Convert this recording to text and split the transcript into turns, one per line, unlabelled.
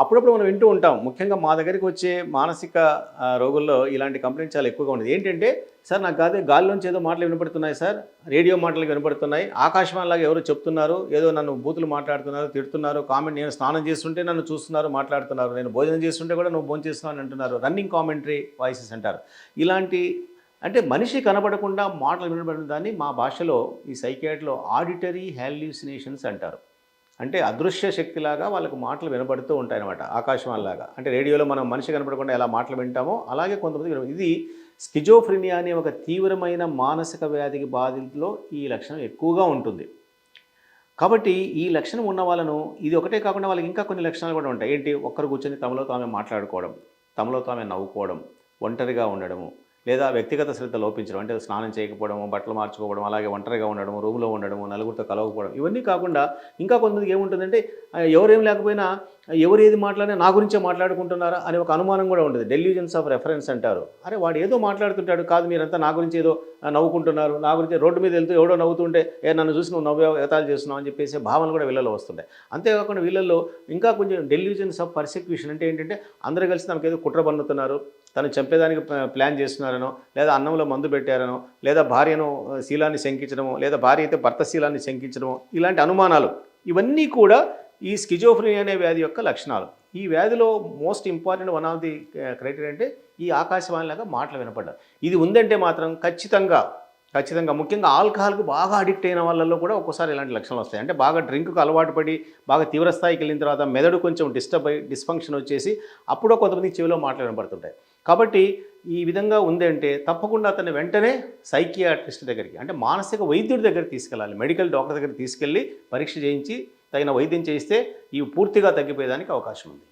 అప్పుడప్పుడు మనం వింటూ ఉంటాం. ముఖ్యంగా మా దగ్గరికి వచ్చే మానసిక రోగుల్లో ఇలాంటి కంప్లైంట్ చాలా ఎక్కువగా ఉండేది. ఏంటంటే సార్ నాకు కాదే గాలిలోంచి ఏదో మాటలు వినపడుతున్నాయి సార్. రేడియో మాటలు వినపడుతున్నాయి. ఆకాశవాణిలాగా ఎవరో చెప్తున్నారు. ఏదో నన్ను బూతులు మాట్లాడుతున్నారు తిడుతున్నారు. కామెంట్ నేను స్నానం చేస్తుంటే నన్ను చూస్తున్నారు మాట్లాడుతున్నారు. నేను భోజనం చేస్తుంటే కూడా నువ్వు భోజనం చేస్తున్నావు అని అంటున్నారు. రన్నింగ్ కామెంటరీ వాయిసెస్ అంటారు. ఇలాంటి అంటే మనిషి కనబడకుండా మాటలు వినబడిన దాన్ని మా భాషలో ఈ సైకియాట్లో ఆడిటరీ హాల్యూసినేషన్స్ అంటారు. అంటే అదృశ్య శక్తిలాగా వాళ్ళకు మాటలు వినబడుతూ ఉంటాయి అనమాట ఆకాశవాణిలాగా. అంటే రేడియోలో మనం మనిషి కనపడకుండా ఎలా మాటలు వింటామో అలాగే కొంతమంది ఇది స్కిజోఫ్రినియా అనే ఒక తీవ్రమైన మానసిక వ్యాధికి బాధితుల్లో ఈ లక్షణం ఎక్కువగా ఉంటుంది. కాబట్టి ఈ లక్షణం ఉన్న వాళ్ళను ఇది ఒకటే కాకుండా వాళ్ళకి ఇంకా కొన్ని లక్షణాలు కూడా ఉంటాయి. ఏంటి? ఒక్కరు కూర్చొని తమలో తామే మాట్లాడుకోవడం తమలో తామే నవ్వుకోవడం ఒంటరిగా ఉండడము లేదా వ్యక్తిగత శ్రద్ధ లోపించడం అంటే స్నానం చేయకపోవడము బట్టలు మార్చుకోవడం అలాగే ఒంటరిగా ఉండడం రూమ్లో ఉండడము నలుగురితో కలవకపోవడం ఇవన్నీ కాకుండా ఇంకా కొంతమందికి ఏముంటుందంటే ఎవరేం లేకపోయినా ఎవరు ఏది మాట్లాడినా నా గురించే మాట్లాడుకుంటున్నారా అనే ఒక అనుమానం కూడా ఉంటుంది డెల్యూజన్స్ ఆఫ్ రెఫరెన్స్ అంటారు. అరే వాడు ఏదో మాట్లాడుతుంటాడు కాదు మీరంతా నా గురించి ఏదో నవ్వుకుంటున్నారు నా గురించి రోడ్డు మీద వెళ్తూ ఎవడో నవ్వుతుంటే ఏ నన్ను చూసి నువ్వు నవ్వే ఎగతాలు చేస్తున్నావు అని చెప్పేసి భావనలు కూడా వీళ్ళలో వస్తుంటాయి. అంతేకాకుండా వీళ్ళల్లో ఇంకా కొంచెం డెల్యూజన్స్ ఆఫ్ పర్సిక్యూషన్ అంటే ఏంటంటే అందరూ కలిసి నాకు ఏదో కుట్ర పన్నుతున్నారు తను చంపేదానికి ప్లాన్ చేస్తున్నారనో లేదా అన్నంలో మందు పెట్టారనో లేదా భార్యను శీలాన్ని శంకించడమో లేదా భార్య అయితే భర్త శీలాన్ని శంకించడమో ఇలాంటి అనుమానాలు. ఇవన్నీ కూడా ఈ స్కిజోఫ్రీ అనే వ్యాధి యొక్క లక్షణాలు. ఈ వ్యాధిలో most important one of the criteria అంటే ఈ ఆకాశవాణిలాగా మాటలు వినపడ్డారు ఇది ఉందంటే మాత్రం ఖచ్చితంగా ఖచ్చితంగా. ముఖ్యంగా ఆల్కహాల్కు బాగా అడిక్ట్ అయిన వాళ్ళల్లో కూడా ఒక్కోసారి ఇలాంటి లక్షణాలు వస్తాయి. అంటే బాగా డ్రింక్కు అలవాటు పడి బాగా తీవ్రస్థాయికి వెళ్ళిన తర్వాత మెదడు కొంచెం డిస్టర్బ్ అయ్యి డిస్ఫంక్షన్ వచ్చేసి అప్పుడో కొంతమంది చెవిలో మాట్లాడబడుతుంటాయి కాబట్టి ఈ విధంగా ఉంది అంటే తప్పకుండా అతను వెంటనే సైకియాట్రిస్ట్ దగ్గరికి అంటే మానసిక వైద్యుడి దగ్గరికి తీసుకెళ్ళాలి. మెడికల్ డాక్టర్ దగ్గరికి తీసుకెళ్ళి పరీక్ష చేయించి తగిన వైద్యం చేస్తే ఇవి పూర్తిగా తగ్గిపోయేదానికి అవకాశం ఉంది.